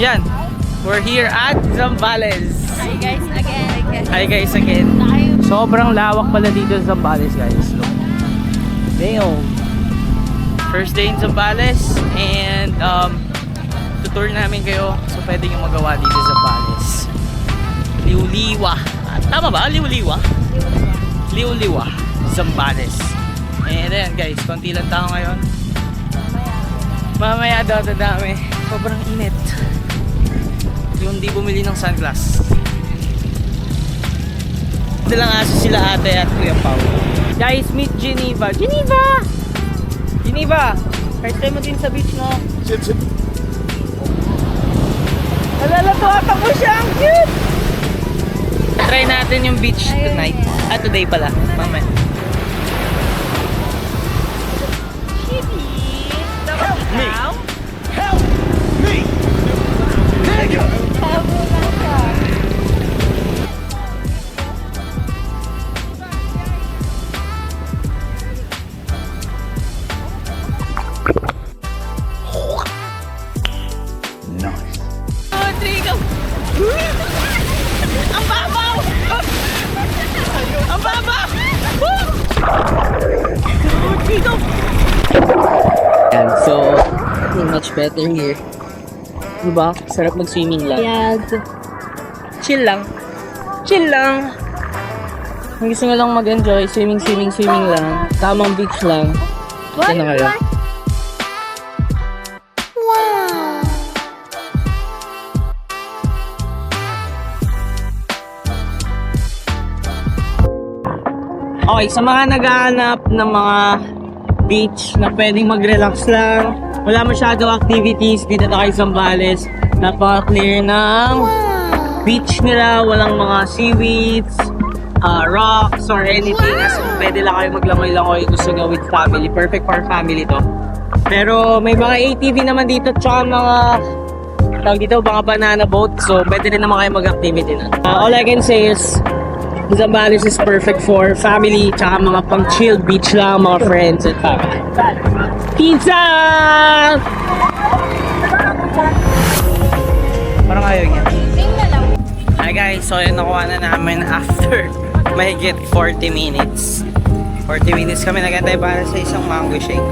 yan. We're here at Zambales. Hi guys, again, again. Hi guys again. Sobrang lawak pala dito sa Zambales guys. Look. Damn. First day in Zambales and um, tutour namin kayo so pwede nyo magawa dito sa Zambales. Liuliwa. Tama ba? Liuliwa? Liuliwa. Zambales. And then guys, konti lang tao ngayon. Mamaya daw dami. Sobrang init. Yung di bumili ng sunglass. Ito lang aso sila ate at Kuya Pao. Guys, meet Geneva. Geneva! Geneva! First time mo din sa beach, no? Nalalatuatan mo siya! Ang cute! Try natin yung beach tonight. Ah, today pala. Mamaya. Me. Two, three, go! Babaw! Babaw! Go! So, much better here. Diba? Sarap mag-swimming lang. Yeah. Chill lang. Chill lang. Kung gusto nyo lang mag-enjoy, swimming, swimming, swimming lang. Tamang beach lang. Diyan na kayo. Okay, sa mga naghahanap ng mga beach na pwedeng mag-relax lang, wala masyadong activities dito na kay Zambales. Napaka-clear ng beach nila, walang mga seaweeds, uh, rocks, or anything. In, pwede lang kayo maglangoy-langoy gusto nyo with family. Perfect for family to. Pero may mga ATV naman dito, tsaka mga tawag dito, mga banana boat. So, pwede rin naman kayo mag-activity na. Uh, all I can say is, Zambales is perfect for family, tsaka mga pang-chill beach lang, mga friends and family. Pizza! Parang ayaw niya. Sing na lang. Hi guys, so yun nakuha na namin after mahigit 40 minutes. 40 minutes kami nagantay para sa isang mango shake.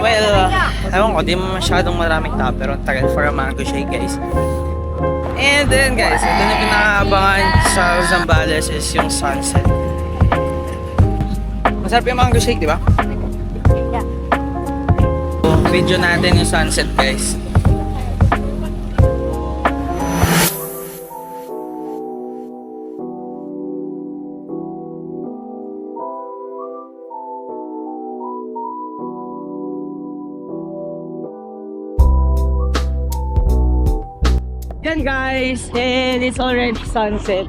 Well, ewan ko, di mo masyadong maraming tao pero tagal for a mango shake guys. And then guys, ito na pinakaabangan sa Zambales is yung sunset. Masarap yung mango shake, di ba? Yeah. So, video natin yung sunset guys. Yan guys, and it's already sunset.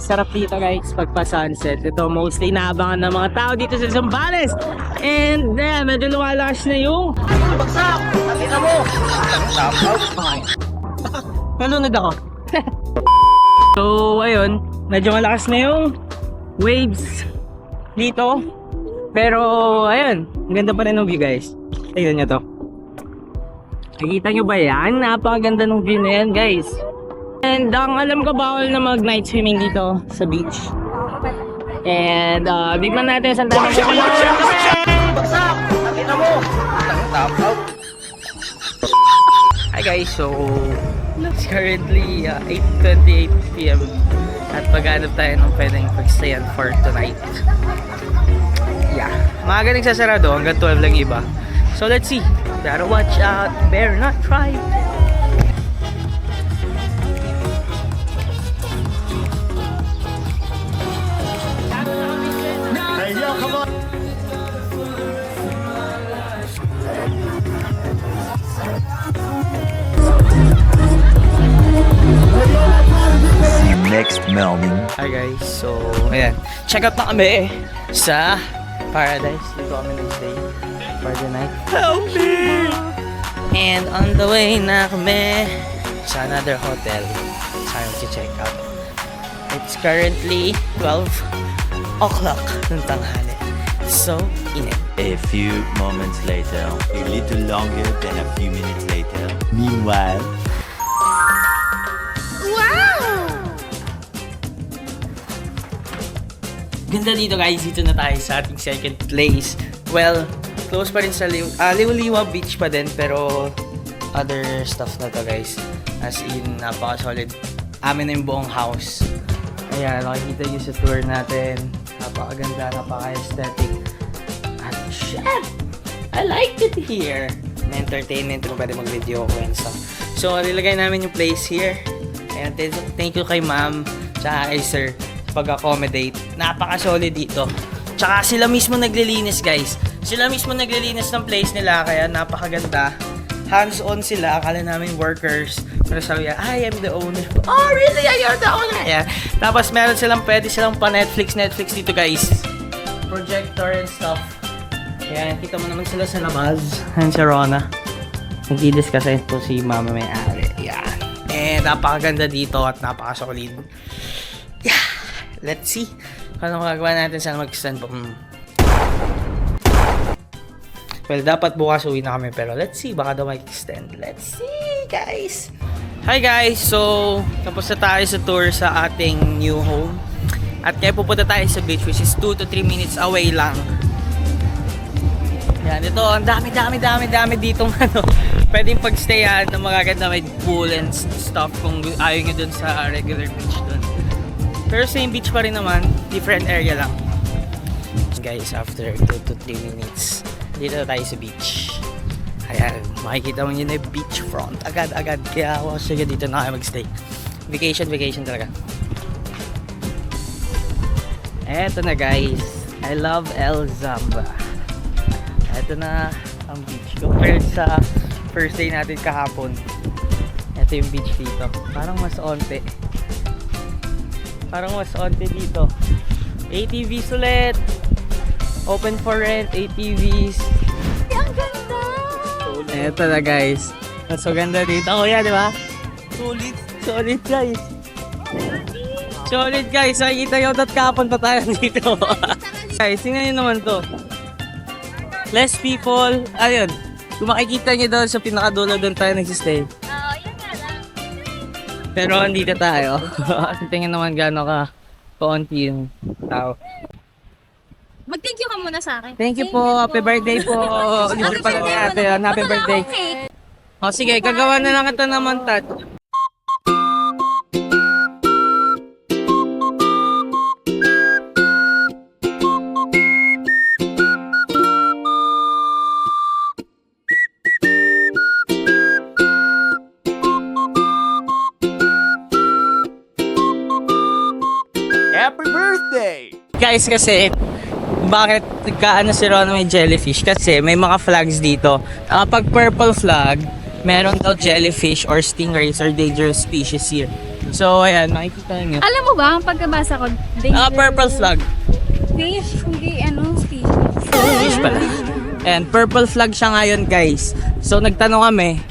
Sarap dito guys, pagpa sunset. Ito mostly naabangan ng mga tao dito sa Zambales. And then, medyo lumalakas na yung... Bagsak! Nakita mo! Nalunod ako. so, ayun. Medyo malakas na yung waves dito. Pero, ayun. Ang ganda pa rin ng view guys. Tignan nyo to. Nakikita nyo ba yan? Napakaganda ng view na yan, guys. And ang alam ko, bawal na mag-night swimming dito sa beach. And uh, bigman natin saan tayo magpupunta. Hi guys, so it's currently uh, 8.28pm at maghanap tayo ng pwedeng pagstayan for tonight. Yeah, maaga nagsasarado hanggang 12 lang iba. So let's see. Better watch out. Better not try. See you next Melvin. Hi guys, so ayan. Check out na kami sa Paradise. Dito kami nag-stay for the night. Help me! And on the way na kami sa another hotel. Saan check out. It's currently 12 o'clock ng tanghali. So, init. A few moments later. A little longer than a few minutes later. Meanwhile. Ganda dito guys, dito na tayo sa ating second place. Well, close pa rin sa Liw ah, Liwaliwa Beach pa din, pero other stuff na to guys. As in, napaka-solid. Amin na yung buong house. Ayan, makikita nyo sa tour natin. Napakaganda, napaka-aesthetic. At shit! I like it here. May entertainment kung pwede mag-video ko and stuff. So, nilagay namin yung place here. Ayan, th- thank you kay ma'am, tsaka kay sir, pag-accommodate. Napaka-solid dito. Tsaka sila mismo naglilinis, guys. Sila mismo naglilinis ng place nila, kaya napakaganda. Hands-on sila, akala namin workers. Pero sabi niya, I am the owner. Oh, really? You're the owner? Ayan. Tapos meron silang, pwede silang pa-Netflix, Netflix dito, guys. Projector and stuff. Ayan, kita mo naman sila sa labas. Ayan si Rona. Nagdi-discuss po si mama may ari. Ayan. Eh, napakaganda dito at napakasolid. Yeah. Let's see. Ano magagawa natin sa mag-stand pa? Hmm. Well, dapat bukas uwi na kami pero let's see. Baka daw mag-extend. Let's see, guys. Hi guys! So, tapos na tayo sa tour sa ating new home. At kaya pupunta tayo sa beach which is 2 to 3 minutes away lang. Yan, ito, ang dami, dami, dami, dami ditong ano, pwedeng pagstayan na magaganda may pool and stuff kung ayaw nyo dun sa regular beach dun. Pero same beach pa rin naman, different area lang. Guys, after 2 to 3 minutes, dito tayo sa beach. Ayan, makikita mo yun na yung beachfront. Agad-agad, kaya ako sige dito na kayo magstay. Vacation, vacation talaga. Eto na guys, I love El Zamba. Ito na ang beach compared sa first day natin kahapon. Ito yung beach dito. Parang mas onte. Parang mas onte dito. ATVs ulit. Open for rent, ATVs. Ang ganda! Ito na guys. Mas maganda dito. Kuya, di ba? Solid. Solid guys. Solid guys. Nakikita nyo at kahapon pa tayo dito. guys, tingnan nyo naman to. Less people. Ayun. Kung makikita nyo doon sa pinakadulo doon tayo nagsistay. Pero andito tayo. Tingnan naman gano'n ka kaunti yung tao. Mag-thank you ka muna sa akin. Thank you po. Happy birthday po. Libre pala ni ate. yun. Happy birthday. O sige, gagawa na lang ito ng montage. Guys, kasi bakit nagkaano si Ron may jellyfish? Kasi may mga flags dito. Ah, pag purple flag, meron daw jellyfish or stingrays or dangerous species here. So, ayan, makikita nyo. Alam mo ba, ang pagkabasa ko, Ah, purple flag. Fish, hindi ano, species. Fish pala. Ayan, purple flag siya ngayon, guys. So, nagtanong kami,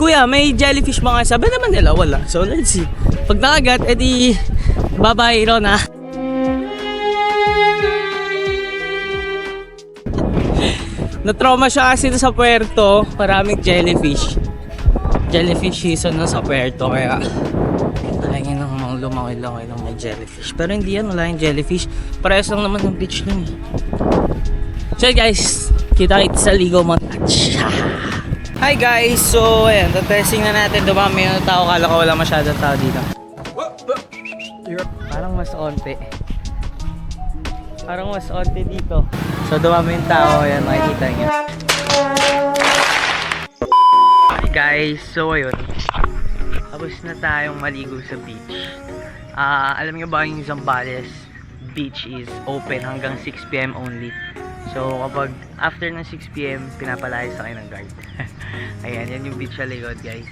Kuya, may jellyfish ba nga? Sabi naman nila, wala. So, let's see. Pag nakagat, edi, bye-bye, Ron, Na-trauma siya kasi sa puerto. Maraming jellyfish. Jellyfish season na sa puerto. Kaya, talangin ng mga lumaki-laki ng may jellyfish. Pero hindi yan, wala yung jellyfish. Parehas lang naman ng beach nun. So guys, kita kita sa Ligo Montage. Hi guys! So, ayan, testing na natin. Dumami yung tao. Kala ko wala masyadong tao dito. Parang mas onte. Parang mas onte dito. So, dumami yung tao. Ayan, makikita niyo. Hi guys! So, ayun. Tapos na tayong maligo sa beach. Ah, alam niyo ba yung Zambales beach is open hanggang 6pm only. So, kapag after ng 6pm, pinapalayas sa kayo ng guard. Ayan, yan yung beach sa likod, guys.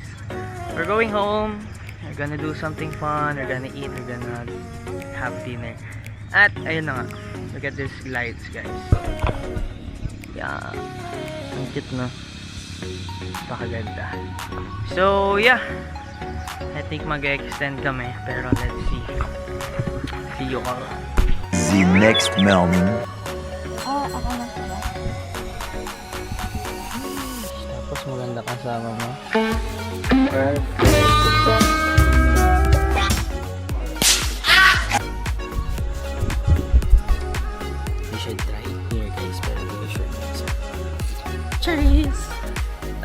We're going home. We're gonna do something fun. We're gonna eat. We're gonna have dinner. At, ayun na nga. Look at these lights, guys. Yeah. Ang cute, no? Napakaganda. So, yeah. I think mag-extend kami. Pero let's see. See you all. The next morning. Ah, oh, ako na pala. Tapos maganda kasama mo. Alright.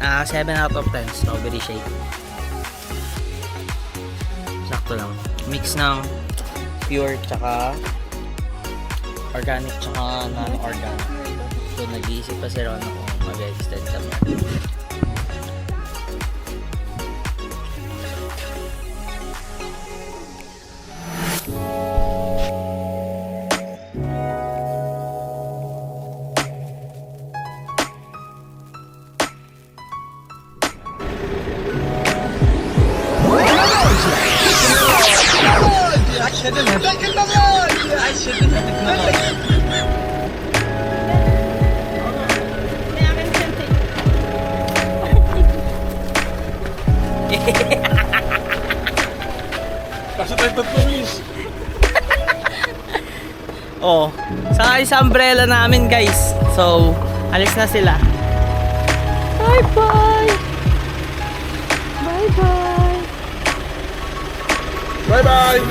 Ah, 7 out of 10 strawberry shake. Sakto lang. Mix ng pure tsaka organic tsaka non-organic. So, nag-iisip pa si Ron kung mag-extend kami. Oh, sakay sa umbrella namin guys. So, alis na sila. Bye-bye! Bye-bye! Bye-bye!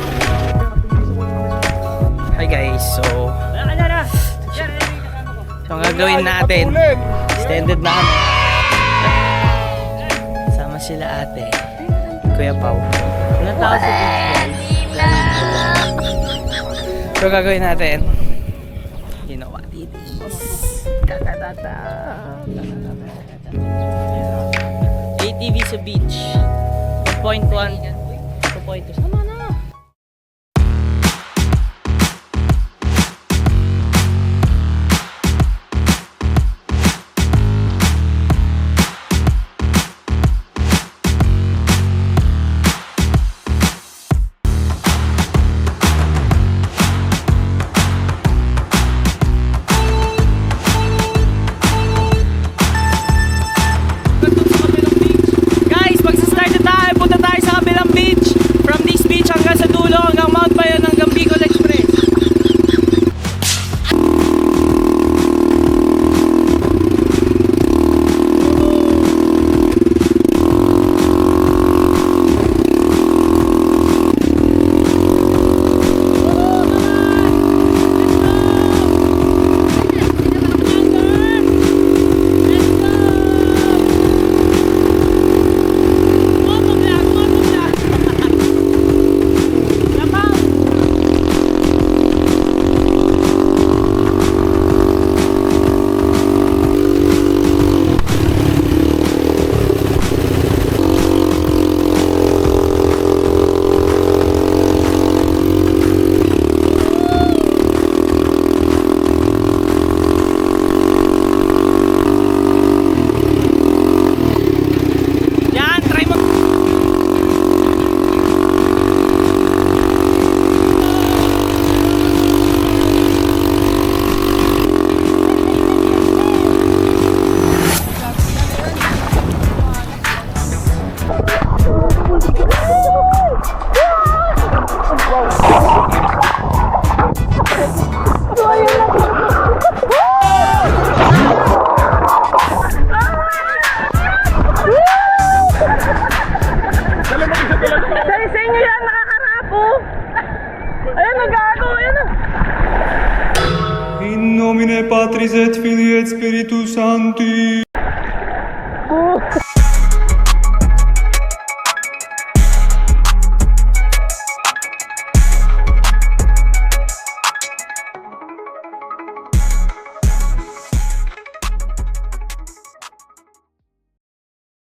Hi guys, so... So, ang gagawin natin, extended na kami. Sila ate. Kuya Pao. Ilan tao sa beach? So, gagawin natin. You know what it is. Tatatata. ATV sa beach. 2.1. Sa inyo yan, nakakarapo. Ayan, nagago. Ayan. In nomine Patris et Filii et Spiritus Sancti.